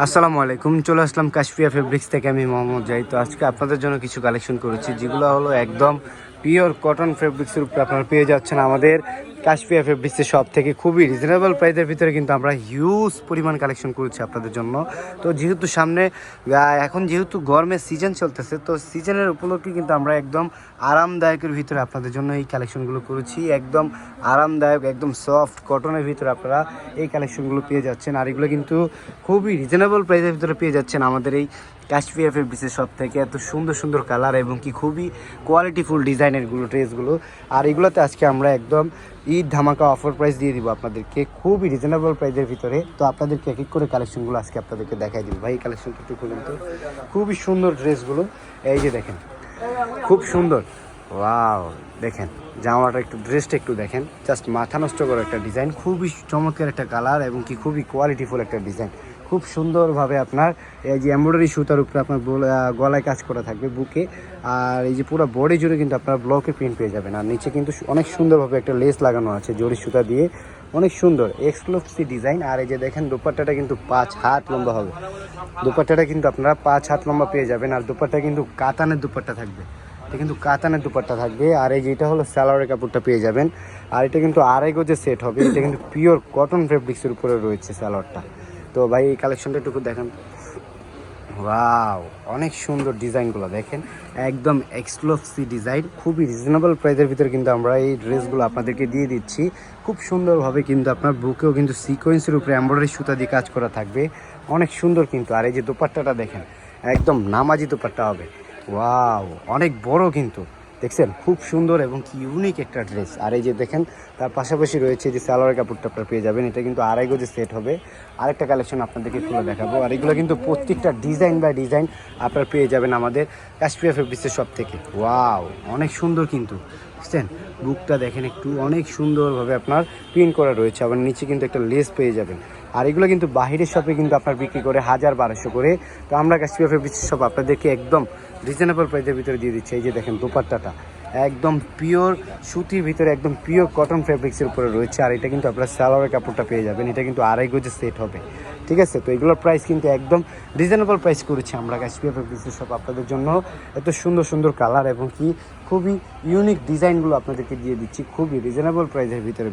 আসসালামু আলাইকুম, চলে আসলাম কাশফিয়া ফেব্রিক্স থেকে আমি মোহাম্মদ জাহিদ। তো আজকে আপনাদের জন্য কিছু কালেকশন করেছি, যেগুলো হলো একদম পিওর কটন ফেব্রিক্সের উপরে আপনারা পেয়ে যাচ্ছেন আমাদের কাশফিয়া ফেব্রিক্সের সব থেকে। খুবই রিজনেবল প্রাইসের ভিতরে কিন্তু আমরা হিউজ পরিমাণ কালেকশন করেছি আপনাদের জন্য। তো যেহেতু সামনে এখন যেহেতু গরমের সিজন চলতেছে, তো সিজনের উপলক্ষে কিন্তু আমরা একদম আরামদায়কের ভিতরে আপনাদের জন্য এই কালেকশনগুলো করেছি। একদম আরামদায়ক, একদম সফট কটনের ভিতরে আপনারা এই কালেকশনগুলো পেয়ে যাচ্ছেন। আর এগুলো কিন্তু খুবই রিজনেবল প্রাইসের ভিতরে পেয়ে যাচ্ছেন আমাদের এই কাশফিয়া ফেব্রিক্সের সব থেকে এত সুন্দর সুন্দর কালার এবং কি খুবই কোয়ালিটিফুল ডিজাইনেরগুলো ড্রেসগুলো আর এগুলোতে আজকে আমরা একদম ঈদ ধামাকা অফার প্রাইস দিয়ে দিব আপনাদেরকে খুবই রিজনেবল প্রাইসের ভিতরে। তো আপনাদেরকে এক এক করে কালেকশনগুলো আজকে আপনাদেরকে দেখাই দিব। ভাই কালেকশনটা একটু খুলুন তো। খুবই সুন্দর ড্রেসগুলো এই যে দেখেন, খুব সুন্দর। ওয়াও দেখেন, জামাটা একটু ড্রেসটা একটু দেখেন। জাস্ট মাথা নষ্ট করা একটা ডিজাইন খুবই চমৎকার একটা কালার এবং কি খুবই কোয়ালিটিফুল একটা ডিজাইন খুব সুন্দরভাবে আপনার, এই যে এমব্রয়ডারি সুতার উপরে আপনার গলায় কাজ করা থাকবে বুকে, আর এই যে পুরো বডি জুড়ে কিন্তু আপনার ব্লকে প্রিন্ট পেয়ে যাবেন। আর নিচে কিন্তু অনেক সুন্দরভাবে একটা লেস লাগানো আছে, জরি সুতা দিয়ে। অনেক সুন্দর এক্সক্লুসিভ ডিজাইন আর এই যে দেখেন, দোপাট্টাটা কিন্তু পাঁচ হাত লম্বা হবে। দোপাট্টাটা কিন্তু আপনারা পাঁচ হাত লম্বা পেয়ে যাবেন, আর দোপাট্টা কিন্তু কাতানের দোপাট্টা থাকবে। এটা কিন্তু কাতানের দুপাট্টা থাকবে, আর এই যেটা হলো স্যালোয়ারের কাপড়টা পেয়ে যাবেন। আর এটা কিন্তু আড়াই গজে সেট হবে, এটা কিন্তু পিওর কটন ফেব্রিক্সের উপরে রয়েছে স্যালোয়ারটা তো ভাই, এই কালেকশনটা একটু দেখান। ওয়াও অনেক সুন্দর ডিজাইনগুলো দেখেন। একদম এক্সক্লুসিভ ডিজাইন খুবই রিজনেবল প্রাইসের ভিতরে কিন্তু আমরা এই ড্রেসগুলো আপনাদেরকে দিয়ে দিচ্ছি। খুব সুন্দরভাবে কিন্তু আপনার বুকেও কিন্তু সিকোয়েন্সের উপরে এমব্রয়ডারি সুতা দিয়ে কাজ করা থাকবে। অনেক সুন্দর কিন্তু, আর এই যে দোপাট্টাটা দেখেন, একদম নামাজি দোপাট্টা হবে। ওয়াও অনেক বড় কিন্তু। দেখছেন? খুব সুন্দর এবং কি ইউনিক একটা ড্রেস আর এই যে দেখেন, তার পাশাপাশি রয়েছে যে সালোয়ার কাপড়টা আপনারা পেয়ে যাবেন। এটা কিন্তু আড়াই গজে সেট হবে। আরেকটা কালেকশন আপনাদেরকে খুলে দেখাবো। আর এগুলো কিন্তু প্রত্যেকটা ডিজাইন বাই ডিজাইন আপনারা পেয়ে যাবেন আমাদের কাশ্মীর ফেব্রিক্সের সব থেকে ওয়াও অনেক সুন্দর কিন্তু। বুঝছেন? বুকটা দেখেন একটু অনেক সুন্দরভাবে আপনার প্রিন্ট করা রয়েছে। আবার নিচে কিন্তু একটা লেস পেয়ে যাবেন। আর এগুলো কিন্তু বাহিরের শপে কিন্তু আপনার বিক্রি করে হাজার বারোশো করে। তো আমরা কাশ্মীর ফেব্রিক্সের সব আপনাদেরকে একদম রিজনেবল প্রাইসের ভিতরে দিয়ে দিচ্ছি। এই যে দেখেন দোপাট্টাটা, একদম পিওর সুতির ভিতরে, একদম পিওর কটন ফেব্রিক্সের উপরে রয়েছে। আর এটা কিন্তু আপনার সালোয়ারের কাপড়টা পেয়ে যাবেন। এটা কিন্তু আড়াই গজে সেট হবে। ঠিক আছে? তো এগুলোর প্রাইস কিন্তু একদম রিজনেবল প্রাইস করেছি আমরা কাশ্মীর ফেব্রিক্সের সব আপনাদের জন্য। এত সুন্দর সুন্দর কালার এবং কি খুবই ইউনিক ডিজাইনগুলো আপনাদেরকে দিয়ে দিচ্ছি। খুবই রিজনেবল প্রাইসের ভিতরে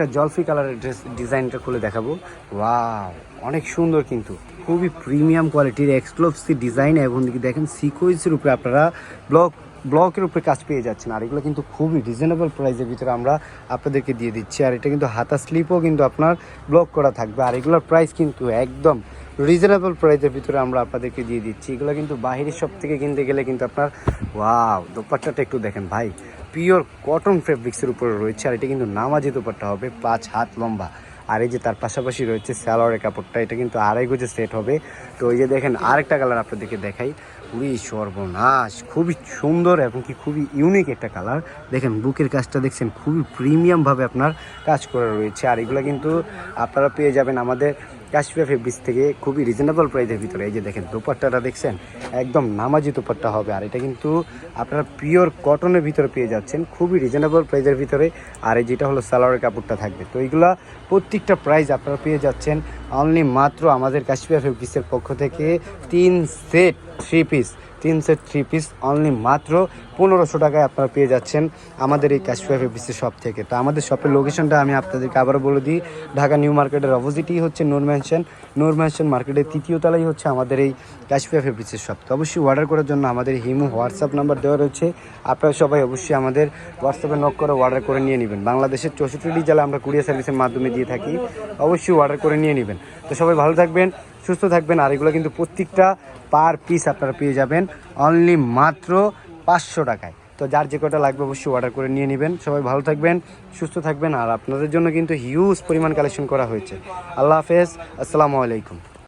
একটা জলফি কালারের ড্রেস, ডিজাইনটা খুলে দেখাবো। ওয়াও, অনেক সুন্দর কিন্তু। খুবই প্রিমিয়াম কোয়ালিটির এক্সক্লোভসি ডিজাইন এবং দেখেন সিকোয়েন্সের উপরে আপনারা ব্লক, ব্লকের উপরে কাজ পেয়ে যাচ্ছেন। আর এগুলো কিন্তু খুবই রিজনেবল প্রাইসের ভিতরে আমরা আপনাদেরকে দিয়ে দিচ্ছি। আর এটা কিন্তু হাতা স্লিপও কিন্তু আপনার ব্লক করা থাকবে। আর এগুলোর প্রাইস কিন্তু একদম রিজনেবল প্রাইসের ভিতরে আমরা আপনাদেরকে দিয়ে দিচ্ছি। এগুলো কিন্তু বাহিরের সব থেকে কিনতে গেলে কিন্তু আপনার ওয়াও দোপাট্টাটা একটু দেখেন ভাই। পিওর কটন ফেব্রিক্সের উপরে রয়েছে, আর এটা কিন্তু নামাজি দোপাট্টা হবে, পাঁচ হাত লম্বা। আর এই যে তার পাশাপাশি রয়েছে স্যালোয়ারের কাপড়টা, এটা কিন্তু আড়াই গজে সেট হবে। তো এই যে দেখেন, আরেকটা কালার আপনাদেরকে দেখাই। খুবই সর্বনাশ, খুবই সুন্দর এবং কি খুবই ইউনিক একটা কালার দেখেন, বুকের কাজটা দেখছেন, খুবই প্রিমিয়ামভাবে আপনার কাজ করা রয়েছে। আর এগুলো কিন্তু আপনারা পেয়ে যাবেন আমাদের কাশ্মীর ফেব্রিক্স থেকে খুবই রিজনেবল প্রাইসের ভিতরে। এই যে দেখেন, দোপাট্টাটা দেখছেন, একদম নামাজি দোপাট্টা হবে। আর এটা কিন্তু আপনারা পিওর কটনের ভিতরে পেয়ে যাচ্ছেন, খুবই রিজনেবল প্রাইসের ভিতরে। আর এই যেটা হলো সালোয়ারের কাপড়টা থাকবে। তো এইগুলা প্রত্যেকটা প্রাইস আপনারা পেয়ে যাচ্ছেন অনলি মাত্র আমাদের কাশ্মীর ফেব্রিক্সের পক্ষ থেকে তিন সেট থ্রি পিস তিন সেট থ্রি পিস অনলি মাত্র পনেরোশো টাকায় আপনারা পেয়ে যাচ্ছেন আমাদের এই কাশ্মীর ফেব্রিক্সের শপ থেকে। তো আমাদের শপের লোকেশনটা আমি আপনাদেরকে আবারও বলে দিই, ঢাকা নিউ মার্কেটের অপোজিটই হচ্ছে নূর ম্যানশন নূর ম্যানশন মার্কেটের তৃতীয় তলাই হচ্ছে আমাদের এই কাশ্মীর ফেব্রিক্সের শপ তো অবশ্যই অর্ডার করার জন্য আমাদের হিমু হোয়াটসঅ্যাপ নাম্বার দেওয়া রয়েছে। আপনারা সবাই অবশ্যই আমাদের হোয়াটসঅ্যাপে নক করে অর্ডার করে নিয়ে নেবেন। বাংলাদেশের চৌষট্টি জেলা আমরা কুরিয়ার সার্ভিসের মাধ্যমে দিয়ে থাকি। অবশ্যই অর্ডার করে নিয়ে নেবেন। তো সবাই ভালো থাকবেন, সুস্থ থাকবেন, আর এগুলো কিন্তু প্রত্যেকটা পার পিস আপনারা পেয়ে যাবেন। অনলি মাত্র পাঁচশো টাকায়। তো যার যে কটা লাগবে অবশ্যই অর্ডার করে নিয়ে নেবেন। সবাই ভালো থাকবেন, সুস্থ থাকবেন, আর আপনাদের জন্য কিন্তু হিউজ পরিমাণ কালেকশন করা হয়েছে। আল্লাহ হাফেজ, আসসালামু আলাইকুম।